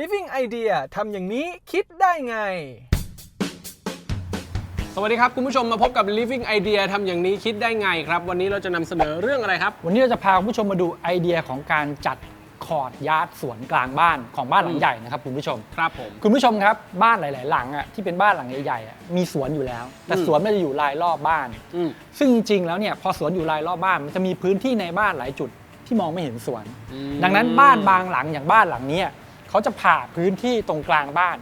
Living Idea ทำอย่างนี้คิดได้ไง สวัสดีครับ คุณผู้ชมมาพบกับ Living Idea ทำอย่างนี้คิดได้ไงครับ วันนี้เราจะนำเสนอเรื่องอะไรครับ วันนี้เราจะพาคุณผู้ชมมาดูไอเดียของการจัดคอร์ดยาร์ดสวนกลางบ้านของบ้านหลังใหญ่นะครับคุณผู้ชม ครับผม คุณผู้ชมครับบ้านหลาย ๆ หลังอะที่เป็นบ้านหลังใหญ่ๆอะมีสวนอยู่แล้ว แต่อืมสวนมันจะอยู่รายรอบบ้าน อืม ซึ่งจริง ๆ แล้วเนี่ยพอสวนอยู่รายรอบบ้านมันจะมีพื้นที่ในบ้านหลายจุดที่มองไม่เห็นสวนอืมดังนั้นบ้านบางหลังอย่างบ้านหลังเนี้ย เขาจะผ่าพื้นที่ตรงกลางบ้าน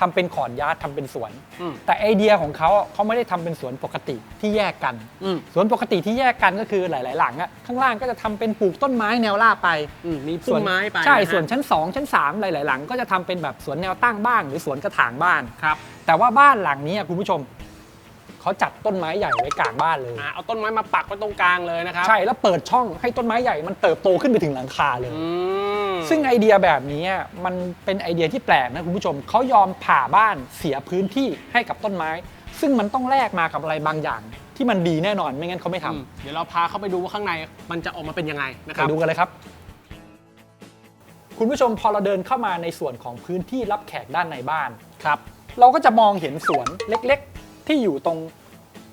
ทำเป็นขอดยาร์ดทำเป็นสวน อืม แต่ไอเดียของเขาอะเขาไม่ได้ทำเป็นสวนปกติที่แยกกัน อืมสวนปกติที่แยกกันก็คือหลาย ๆ หลังอะข้างล่างก็จะทำเป็นปลูกต้นไม้แนวราบไป อืมมีพุ่มไม้ไปใช่ะฮะส่วนชั้น 2 ชั้น 3 หลาย ๆ หลังก็จะทำเป็นแบบสวนแนวตั้งบ้านหรือสวนกระถางบ้าน ครับแต่ว่าบ้านหลังนี้อะคุณผู้ชมเขาจัดต้นไม้ใหญ่ไว้กลางบ้านเลย อ่าเอาต้นไม้มาปักไว้ตรงกลางเลยนะครับใช่แล้วเปิดช่องให้ต้นไม้ใหญ่มันเติบโตขึ้นไปถึงหลังคาเลย อืม ซึ่งไอเดียแบบนี้อะมันเป็นไอเดียที่แปลกนะคุณผู้ชมเขายอมผ่าบ้านเสียพื้นที่ให้กับต้นไม้ ซึ่งมันต้องแลกมากับอะไรบางอย่าง ที่มันดีแน่นอนไม่งั้นเขาไม่ทำอืมเดี๋ยวเราพาเข้าไปดูว่าข้างในมันจะออกมาเป็นยังไงนะคไปรับดูกันเลยครับ คุณผู้ชมพอเราเดินเข้ามาในส่วนของพื้นที่รับแขกด้านในบ้านครับ เราก็จะมองเห็นสวนเล็กๆ ที่อยู่ตรง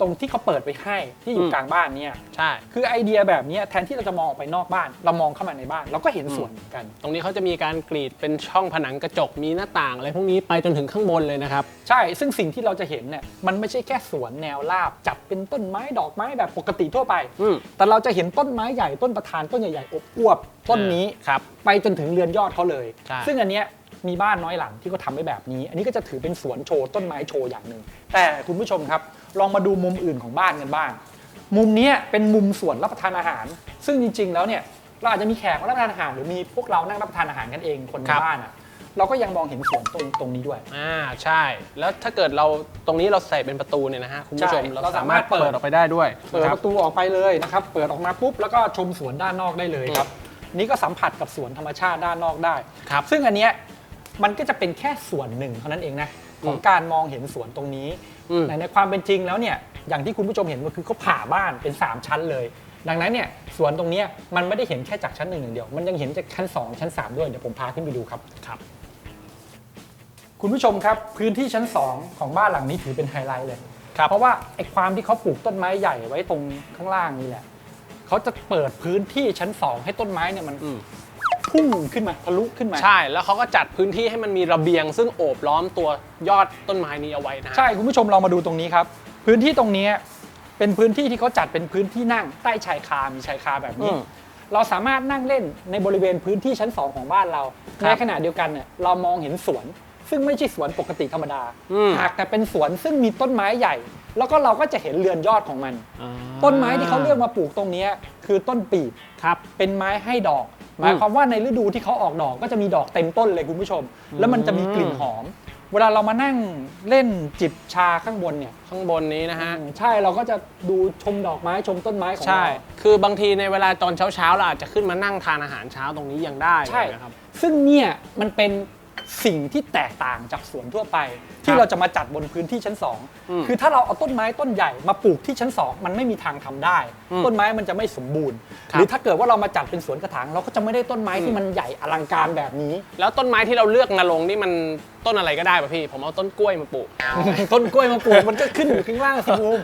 ตรงที่เขาเปิดไปให้ที่อยู่อืมกลางบ้านเนี่ย ใช่ คือไอเดียแบบเนี้ยแทนที่เราจะมองออกไปนอกบ้าน เรามองเข้ามาในบ้าน เราก็เห็นสวนเหมือนกัน ตรงนี้เขาจะมีการกรีดเป็นช่องผนังกระจกมีหน้าต่างอะไรพวกนี้ไปจนถึงข้างบนเลยนะครับ ใช่ ซึ่งสิ่งที่เราจะเห็นเนี่ยมันไม่ใช่แค่สวนแนวราบ จัดเป็นต้นไม้ดอกไม้แบบปกติทั่วไป อืม แต่เราจะเห็นต้นไม้ใหญ่ต้นประธานต้นใหญ่ๆอบอวบต้นนี้ ครับ ไปจนถึงเรือนยอดเขาเลย ใช่ ซึ่งอันเนี้ยมีบ้านน้อยหลังที่เขาทำไว้แบบนี้ อันนี้ก็จะถือเป็นสวนโชว์ต้นไม้โชว์อย่างหนึ่ง แต่คุณผู้ชมครับ ลองมาดูมุมอื่นของบ้านกันบ้าง มุมเนี้ยเป็นมุมสวนรับประทานอาหาร ซึ่งจริง ๆ แล้วเนี่ยเราอาจจะมีแขกมารับประทานอาหาร หรือมีพวกเรานั่งรับประทานอาหารกันเองคนในครับบ้านอะเราก็ยังมองเห็นสวนตรงตรงนี้ด้วย อ่าใช่ แล้วถ้าเกิดเราตรงนี้เราใส่เป็นประตูเนี่ยนะฮะคุณผู้ชมใช่เราเราสาสามารรถถเปิดออกไปได้ด้วยเปิดนะคปรับระตูออกไปเลยนะครับ เปิดออกมาปุ๊บแล้วก็ชมสวนด้านนอกได้เลยครับ นี่ก็สัมผัสกับสวนธรรมชาติด้านนอกได้ ครับ ซึ่งอันเนี้ยมันก็จะเป็นแค่ส่วนหนึ่งเท่านั้นเองนะ ของการมองเห็นสวนตรงนี้อืมแต่ในความเป็นจริงแล้วเนี่ยอย่างที่คุณผู้ชมเห็นก็คือเขาผ่าบ้านเป็น 3 ชั้นเลย ดังนั้นเนี่ยสวนตรงเนี้ยมันไม่ได้เห็นแค่จากชั้นหนึ่งอย่างเดียว มันยังเห็นจากชั้น 2 ชั้น 3 ด้วยเดี๋ยวผมพาขึ้นไปดูครับครับ คุณผู้ชมครับพื้นที่ชั้น 2 ของบ้านหลังนี้ถือเป็นไฮไลท์เลยครับเพราะว่าไอ้ความที่เขาปลูกต้นไม้ใหญ่ไว้ตรงข้างล่างนี่แหละเขาจะเปิดพื้นที่ชั้น 2 ให้ต้นไม้เนี่ยมันอืม พุ่งขึ้นมาทะลุขึ้นมา ใช่ แล้วเขาก็จัดพื้นที่ให้มันมีระเบียง ซึ่งโอบล้อมตัวยอดต้นไม้นี้เอาไว้นะฮะใช่ คุณผู้ชมลองมาดูตรงนี้ครับ พื้นที่ตรงนี้เป็นพื้นที่ที่เขาจัดเป็นพื้นที่นั่งใต้ชายคา มีชายคาแบบนี้อืมเราสามารถนั่งเล่นในบริเวณพื้นที่ชั้น 2 ของบ้านเราครับในขณะเดียวกันเนี่ยเรามองเห็นสวน ซึ่งไม่ใช่สวนปกติธรรมดาอืมหากแต่เป็นสวนซึ่งมีต้นไม้ใหญ่ แล้วก็เราก็จะเห็นเรือนยอดของมันอ่าต้นไม้ที่เขาเลือกมาปลูกตรงนี้คือต้นปีบครับเป็นไม้ให้ดอก หมายความว่าในฤดูที่เขาออกดอกก็จะมีดอกเต็มต้นเลยคุณผู้ชม แล้วมันจะมีกลิ่นหอม เวลาเรามานั่งเล่นจิบชาข้างบนเนี่ยข้างบนนี้นะฮะ ใช่เราก็จะดูชมดอกไม้ชมต้นไม้ของใช่เราคือบางทีในเวลาตอนเช้าๆเราอาจจะขึ้นมานั่งทานอาหารเช้าตรงนี้ยังได้เลยใช่นะครับ ซึ่งเนี่ยมันเป็น สิ่งที่แตกต่างจากสวนทั่วไปคที่รับเราจะมาจัดบนพื้นที่ชั้นอืม2คือถ้าเราเอาต้นไม้ต้นใหญ่มาปลูกที่ชั้น 2 มันไม่มีทางทำได้อืมต้นไม้มันจะไม่สมบูรณ์ครับหรือถ้าเกิดว่าเรามาจัดเป็นสวนกระถาง เราก็จะไม่ได้ต้นไม้ที่มันใหญ่อลังการแบบนี้ แล้วต้นไม้ที่เราเลือกมาลงนี่มันต้นอะไรก็ได้ป่ะพี่ ผมเอาต้นกล้วยมาปลูก ต้นกล้วยมาปลูกมันก็ขึ้นอยู่ข้างล่างสิบูม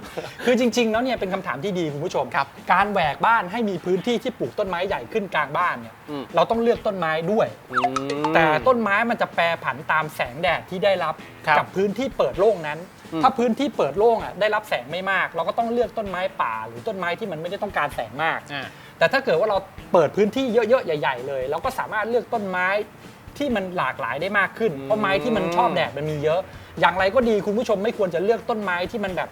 คือจริงๆแล้วเนี่ยเป็นคำถามที่ดีคุณผู้ชมครับ การแหวกบ้านให้มีพื้นที่ที่ปลูกต้นไม้ใหญ่ขึ้นกลางบ้านเนี่ยอืมเราต้องเลือกต้นไม้ด้วยอืมแต่ต้นไม้มันจะแปรผันตามแสงแดดที่ได้รับครับกับพื้นที่เปิดโล่งนั้นอืมถ้าพื้นที่เปิดโล่งอะได้รับแสงไม่มาก เราก็ต้องเลือกต้นไม้ป่า หรือต้นไม้ที่มันไม่ได้ต้องการแสงมากอ่าแต่ถ้าเกิดว่าเราเปิดพื้นที่เยอะๆ ใหญ่ ๆ เลย เราก็สามารถเลือกต้นไม้ที่มันหลากหลายได้มากขึ้น เพราะไม้ที่มันชอบแดดมันมีเยอะ อย่างไรก็ดีคุณผู้ชมไม่ควรจะเลือกต้นไม้ที่มันแบบ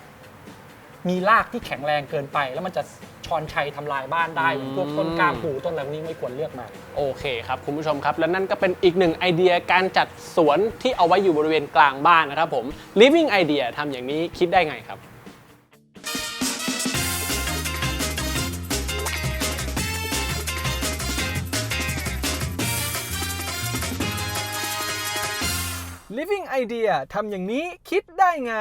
มีรากที่แข็งแรงเกินไป แล้วมันจะ ชอนชัยทำลายบ้านได้อย่างพวกต้นกล้ามปูต้นอะไรพวกนี้ไม่ควรเลือกมา โอเคครับคุณผู้ชมครับ และนั่นก็เป็นอีกหนึ่งไอเดียการจัดสวนที่เอาไว้อยู่บริเวณกลางบ้านนะครับผม living idea ทำอย่างนี้คิดได้ไงครับ Living Idea ทำอย่างนี้คิดได้ไง